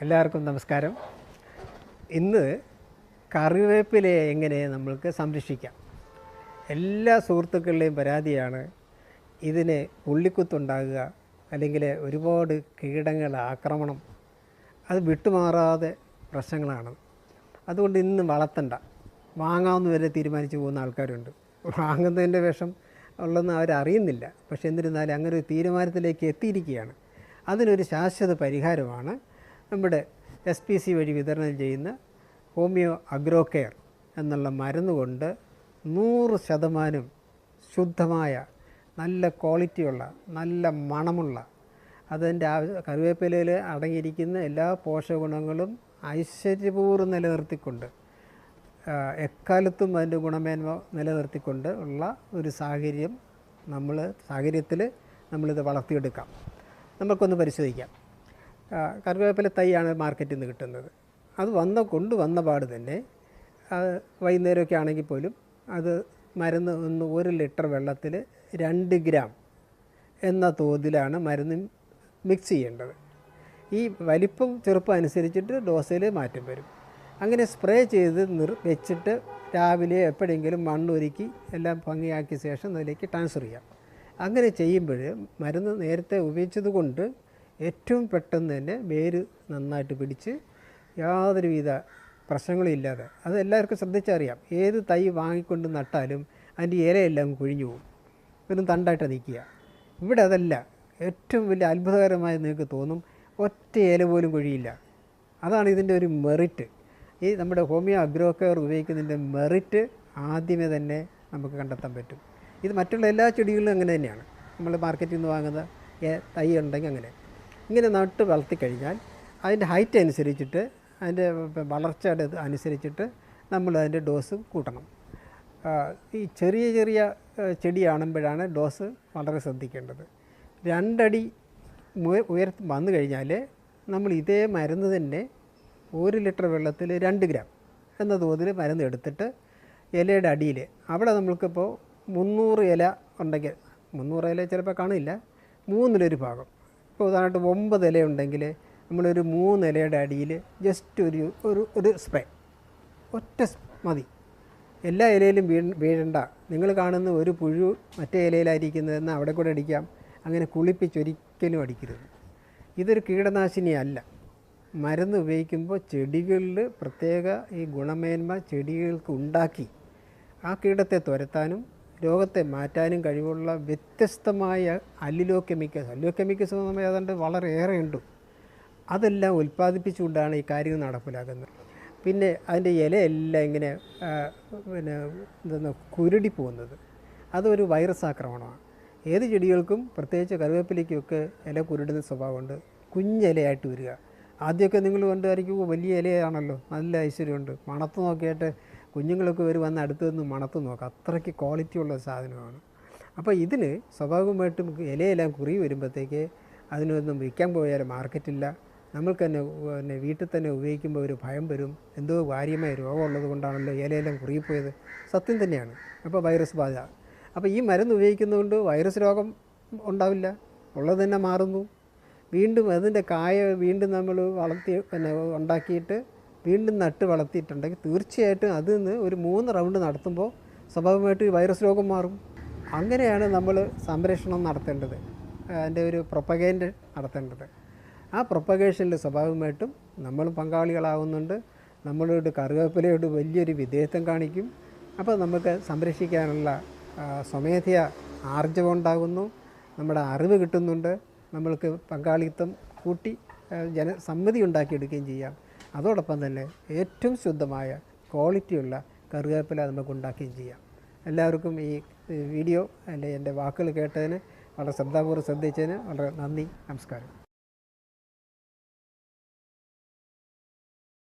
എല്ലാവർക്കും നമസ്കാരം. ഇന്ന് കറിവേപ്പിലയെ എങ്ങനെ നമ്മൾക്ക് സംരക്ഷിക്കാം? എല്ലാ സുഹൃത്തുക്കളുടെയും പരാതിയാണ് ഇതിന് പുള്ളിക്കുത്തുണ്ടാകുക അല്ലെങ്കിൽ ഒരുപാട് കീടങ്ങൾ ആക്രമണം അത് വിട്ടുമാറാതെ പ്രശ്നങ്ങളാണ്. അതുകൊണ്ട് ഇന്ന് വളർത്തണ്ട. വാങ്ങാമെന്ന് വരെ തീരുമാനിച്ചു പോകുന്ന ആൾക്കാരുണ്ട്. വാങ്ങുന്നതിന്റെ വിഷം ഉള്ളതെന്ന് അവരറിയുന്നില്ല. പക്ഷേ എന്നിരുന്നാലും അങ്ങനെ ഒരു തീരുമാനത്തിലേക്ക് എത്തിയിരിക്കുകയാണ്. അതിനൊരു ശാശ്വത പരിഹാരമാണ് നമ്മുടെ എസ് പി സി വഴി വിതരണം ചെയ്യുന്ന ഹോമിയോ അഗ്രോ കെയർ എന്നുള്ള മരുന്ന് കൊണ്ട് നൂറ് ശതമാനം ശുദ്ധമായ നല്ല ക്വാളിറ്റിയുള്ള നല്ല മണമുള്ള അതിന്റെ ആവശ്യ കറിവേപ്പിലയിൽ അടങ്ങിയിരിക്കുന്ന എല്ലാ പോഷകഗുണങ്ങളും ഐശ്വര്യപൂർവം നിലനിർത്തിക്കൊണ്ട് എക്കാലത്തും അതിന്റെ ഗുണമേന്മ നിലനിർത്തിക്കൊണ്ട് ഉള്ള ഒരു സാഹചര്യം നമ്മൾ സാഹചര്യത്തിൽ നമ്മളിത് വളർത്തിയെടുക്കാം. നമുക്കൊന്ന് പരിശോധിക്കാം. കറിവേപ്പില തൈയാണ് മാർക്കറ്റിൽ നിന്ന് കിട്ടുന്നത്. അത് വന്ന കൊണ്ട് വന്ന പാട് തന്നെ അത് വൈകുന്നേരമൊക്കെ ആണെങ്കിൽ പോലും അത് മരുന്ന് ഒന്ന് ഒരു ലിറ്റർ വെള്ളത്തിൽ രണ്ട് ഗ്രാം എന്ന തോതിലാണ് മരുന്ന് മിക്സ് ചെയ്യേണ്ടത്. ഈ വലിപ്പം ചെറുപ്പം അനുസരിച്ചിട്ട് ഡോസയിൽ മാറ്റം വരും. അങ്ങനെ സ്പ്രേ ചെയ്ത് നിർ വെച്ചിട്ട് രാവിലെ എപ്പോഴെങ്കിലും മണ്ണൊരുക്കി എല്ലാം ഭംഗിയാക്കിയ ശേഷം അതിലേക്ക് ട്രാൻസ്ഫർ ചെയ്യാം. അങ്ങനെ ചെയ്യുമ്പോൾ മരുന്ന് നേരത്തെ ഉപയോഗിച്ചത് കൊണ്ട് ഏറ്റവും പെട്ടെന്ന് തന്നെ വേര് നന്നായിട്ട് പിടിച്ച് യാതൊരുവിധ പ്രശ്നങ്ങളും ഇല്ലാതെ. അത് എല്ലാവർക്കും ശ്രദ്ധിച്ചറിയാം. ഏത് തൈ വാങ്ങിക്കൊണ്ട് നട്ടാലും അതിന്റെ ഇലയെല്ലാം കുഴിഞ്ഞു പോകും. വെറും തണ്ടായിട്ട് നിൽക്കുക. ഇവിടെ അതല്ല. ഏറ്റവും വലിയ അത്ഭുതകരമായി നിങ്ങൾക്ക് തോന്നും ഒറ്റ ഇല പോലും കുഴിയില്ല. അതാണ് ഇതിന്റെ ഒരു മെറിറ്റ്. ഈ നമ്മുടെ ഹോമിയോ അഗ്രോ കെയർ ഉപയോഗിക്കുന്നതിന്റെ മെറിറ്റ് ആദ്യമേ തന്നെ നമുക്ക് കണ്ടെത്താൻ പറ്റും. ഇത് മറ്റുള്ള എല്ലാ ചെടികളിലും അങ്ങനെ തന്നെയാണ്. നമ്മൾ മാർക്കറ്റിൽ നിന്ന് വാങ്ങുന്ന തൈ ഉണ്ടെങ്കിൽ അങ്ങനെ. ഇങ്ങനെ നട്ട് വളർത്തിക്കഴിഞ്ഞാൽ അതിന്റെ ഹൈറ്റ് അനുസരിച്ചിട്ട് അതിന്റെ വളർച്ചയുടെ അനുസരിച്ചിട്ട് നമ്മൾ അതിന്റെ ഡോസ് കൂട്ടണം. ഈ ചെറിയ ചെറിയ ചെടിയാണുമ്പോഴാണ് ഡോസ് വളരെ ശ്രദ്ധിക്കേണ്ടത്. രണ്ടടി ഉയർത്തി വന്നു കഴിഞ്ഞാൽ നമ്മൾ ഇതേ മരുന്ന് തന്നെ ഒരു ലിറ്റർ വെള്ളത്തിൽ രണ്ട് ഗ്രാം എന്ന തോതിൽ മരുന്ന് എടുത്തിട്ട് ഇലയുടെ അടിയിൽ അവിടെ നമ്മൾക്കിപ്പോൾ മുന്നൂറ് ഇല ഉണ്ടെങ്കിൽ മുന്നൂറ് ഇല ചിലപ്പോൾ കാണില്ല മൂന്നിലൊരു ഭാഗം ഇപ്പോൾ ഉദാഹരണമായിട്ട് ഒമ്പത് ഇല ഉണ്ടെങ്കിൽ നമ്മളൊരു മൂന്ന് ഇലയുടെ അടിയിൽ ജസ്റ്റ് ഒരു ഒരു ഒരു സ്പ്രേ ഒറ്റ മതി. എല്ലാ ഇലയിലും വീ വീഴണ്ട. നിങ്ങൾ കാണുന്ന ഒരു പുഴു മറ്റേ ഇലയിലായിരിക്കുന്നതെന്ന് അവിടെ കൂടെ അടിക്കാം. അങ്ങനെ കുളിപ്പിച്ചൊരിക്കലും അടിക്കരുത്. ഇതൊരു കീടനാശിനി അല്ല. മരുന്ന് ഉപയോഗിക്കുമ്പോൾ ചെടികളിൽ പ്രത്യേക ഈ ഗുണമേന്മ ചെടികൾക്ക് ഉണ്ടാക്കി ആ കീടത്തെ തുരത്താനും രോഗത്തെ മാറ്റാനും കഴിവുള്ള വ്യത്യസ്തമായ അല്ലിലോ കെമിക്കൽസ് അല്ലിലോ കെമിക്കൽസ് നമ്മൾ ഏതാണ്ട് വളരെയേറെ ഉണ്ട് അതെല്ലാം ഉൽപ്പാദിപ്പിച്ചുകൊണ്ടാണ് ഈ കാര്യങ്ങൾ നടപ്പിലാക്കുന്നത്. പിന്നെ അതിന്റെ ഇലയെല്ലാം ഇങ്ങനെ പിന്നെ എന്തെന്ന് കുരുടി പോകുന്നത്. അതൊരു വൈറസ് ആക്രമണമാണ്. ഏത് ചെടികൾക്കും പ്രത്യേകിച്ച് കറിവേപ്പിലേക്കൊക്കെ ഇല കുരുടുന്ന സ്വഭാവമുണ്ട്. കുഞ്ഞിലയായിട്ട് വരിക. ആദ്യമൊക്കെ നിങ്ങൾ കണ്ടുമായിരിക്കും വലിയ ഇലയാണല്ലോ. നല്ല ഐശ്വര്യമുണ്ട്. മണത്ത് നോക്കിയിട്ട് കുഞ്ഞുങ്ങളൊക്കെ വരും വന്ന് അടുത്ത് നിന്ന് മണത്ത് നോക്കാം. അത്രയ്ക്ക് ക്വാളിറ്റി ഉള്ള സാധനമാണ്. അപ്പോൾ ഇതിന് സ്വാഭാവികമായിട്ടും ഇലയെല്ലാം കുറി വരുമ്പോഴത്തേക്ക് അതിനൊന്നും വിൽക്കാൻ പോയാൽ മാർക്കറ്റില്ല നമ്മൾക്ക് തന്നെ പിന്നെ വീട്ടിൽ തന്നെ ഉപയോഗിക്കുമ്പോൾ ഒരു ഭയം വരും. എന്തോ കാര്യമായ രോഗമുള്ളത് കൊണ്ടാണല്ലോ ഇലയെല്ലാം കുറുകിപ്പോയത്. സത്യം തന്നെയാണ്. അപ്പോൾ വൈറസ് ബാധ. അപ്പോൾ ഈ മരുന്ന് ഉപയോഗിക്കുന്നതുകൊണ്ട് വൈറസ് രോഗം ഉണ്ടാവില്ല. ഉള്ളത് തന്നെ മാറുന്നു. വീണ്ടും അതിന്റെ കായ വീണ്ടും നമ്മൾ വളർത്തി പിന്നെ ഉണ്ടാക്കിയിട്ട് വീണ്ടും നട്ട് വളർത്തിയിട്ടുണ്ടെങ്കിൽ തീർച്ചയായിട്ടും അതിൽ നിന്ന് ഒരു മൂന്ന് റൗണ്ട് നടത്തുമ്പോൾ സ്വാഭാവികമായിട്ട് വൈറസ് രോഗം മാറും. അങ്ങനെയാണ് നമ്മൾ സംരക്ഷണം നടത്തേണ്ടത്. അതിന്റെ ഒരു പ്രൊപ്പഗേന്റ് നടത്തേണ്ടത്. ആ പ്രൊപ്പഗേഷനിൽ സ്വാഭാവികമായിട്ടും നമ്മൾ പങ്കാളികളാവുന്നുണ്ട്. നമ്മളോട് കറിവേപ്പിലയോട് വലിയൊരു വിധേയത്വം കാണിക്കും. അപ്പോൾ നമുക്ക് സംരക്ഷിക്കാനുള്ള സ്വമേധയ ആർജവം ഉണ്ടാകുന്നു. നമ്മുടെ അറിവ് കിട്ടുന്നുണ്ട്. നമ്മൾക്ക് പങ്കാളിത്തം കൂട്ടി ജന ജനസമ്മതി ഉണ്ടാക്കിയെടുക്കുകയും ചെയ്യാം. അതോടൊപ്പം തന്നെ ഏറ്റവും ശുദ്ധമായ ക്വാളിറ്റിയുള്ള കറിവേപ്പില നമുക്ക് ഉണ്ടാക്കുകയും ചെയ്യാം. എല്ലാവർക്കും ഈ ഈ വീഡിയോ അല്ലെ എന്റെ വാക്കുകൾ കേട്ടതിന് വളരെ ശ്രദ്ധാപൂർവം ശ്രദ്ധിച്ചതിന് വളരെ നന്ദി നമസ്കാരം.